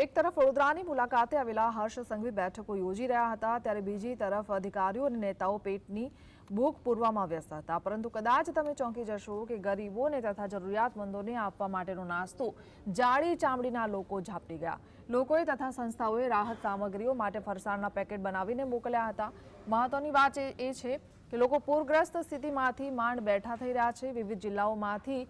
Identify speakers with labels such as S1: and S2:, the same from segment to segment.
S1: એક તરફ વડોદરાની મુલાકાતે આવેલા હર્ષ સંઘવી બેઠકો યોજી રહ્યા હતા, ત્યારે બીજી તરફ અધિકારીઓ અને નેતાઓ પેટની ભૂખ પૂરવામાં વ્યસ્ત હતા. પરંતુ કદાચ તમે ચોંકી જશો કે ગરીબોને તથા જરૂરિયાતમંદોને આપવા માટેનો નાસ્તો જાડી ચામડીના લોકો ઝાપટી ગયા. લોકોએ તથા સંસ્થાઓએ રાહત સામગ્રીઓ માટે ફરસાણના પેકેટ બનાવીને મોકલ્યા હતા. મહત્વની વાત એ છે કે લોકો પૂરગ્રસ્ત સ્થિતિમાંથી માંડ બેઠા થઈ રહ્યા છે. વિવિધ જિલ્લાઓમાંથી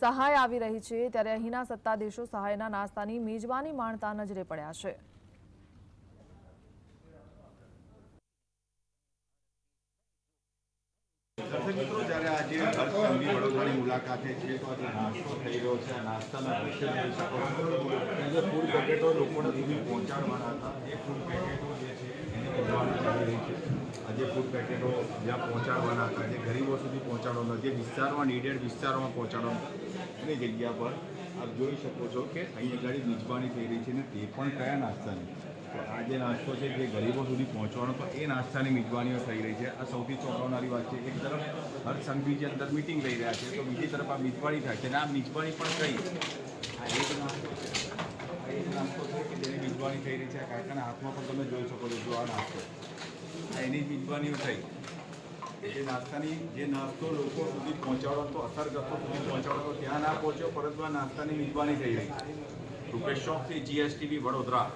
S1: સહાય આવી રહી છે ત્યારે અહીંના સત્તાધીશો સહાયના નાસ્તાની મેજબાની માણતા નજરે પડ્યા છે.
S2: મુલાકાતે છે, તો આજે નાસ્તો થઈ રહ્યો છે. નાસ્તાના દ્રશ્ય પેકેટો લોકોને સુધી પહોંચાડવાના હતા, એ ફૂડ પેકેટો જે છે એની પહોંચવાની ચાલી રહી આજે ફૂડ પેકેટો જ્યાં પહોંચાડવાના હતા, જે ગરીબો સુધી પહોંચાડવાના જે વિસ્તારમાં નીડેડ વિસ્તારોમાં પહોંચાડવાના એની જગ્યા પર આપ જોઈ શકો છો કે અહીંયા આગળ મિજબાની થઈ રહી છે ને તે પણ કયા નાસ્તાની? આ જે નાસ્તો છે જે ગરીબો સુધી પહોંચવાનો તો એ નાસ્તાની મિજબાનીઓ થઈ રહી છે. આ સૌથી ચોંકાવનારી વાત છે, એક તરફ હર સંઘવી જે અંદર મિટિંગ લઈ રહ્યા છે, તો બીજી તરફ આ મિજબાની થાય છે. અને આ મિજબાની પણ કઈ? આ એક નાસ્તો છે, આ એક નાસ્તો છે કે મિજબાની થઈ રહી છે. આ કાકાના હાથમાં પણ તમે જોઈ શકો છો આ નાસ્તો. એની જ મિજબાનીઓ થઈ એ નાસ્તાની, જે નાસ્તો લોકો સુધી પહોંચાડવા તો, અસરગ્રસ્તો સુધી પહોંચાડવાનો તો ત્યાં ના પહોંચ્યો, પરંતુ આ નાસ્તાની મિજબાની થઈ રહી. રૂપેશ ચોકથી જીએસટીવી વડોદરા.